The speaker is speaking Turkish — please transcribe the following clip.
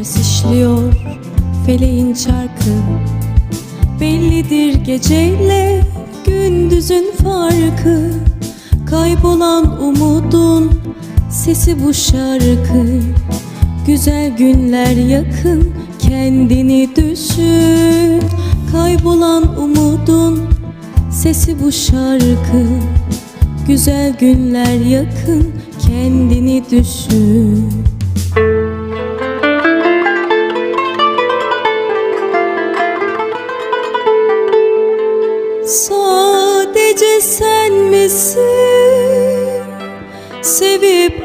işliyor feleğin çarkı. Bellidir geceyle gündüzün farkı. Kaybolan umudun sesi bu şarkı. Güzel günler yakın kendini düşün. Kaybolan umudun sesi bu şarkı. Güzel günler yakın kendini düşün Sadece sen misin? Sevip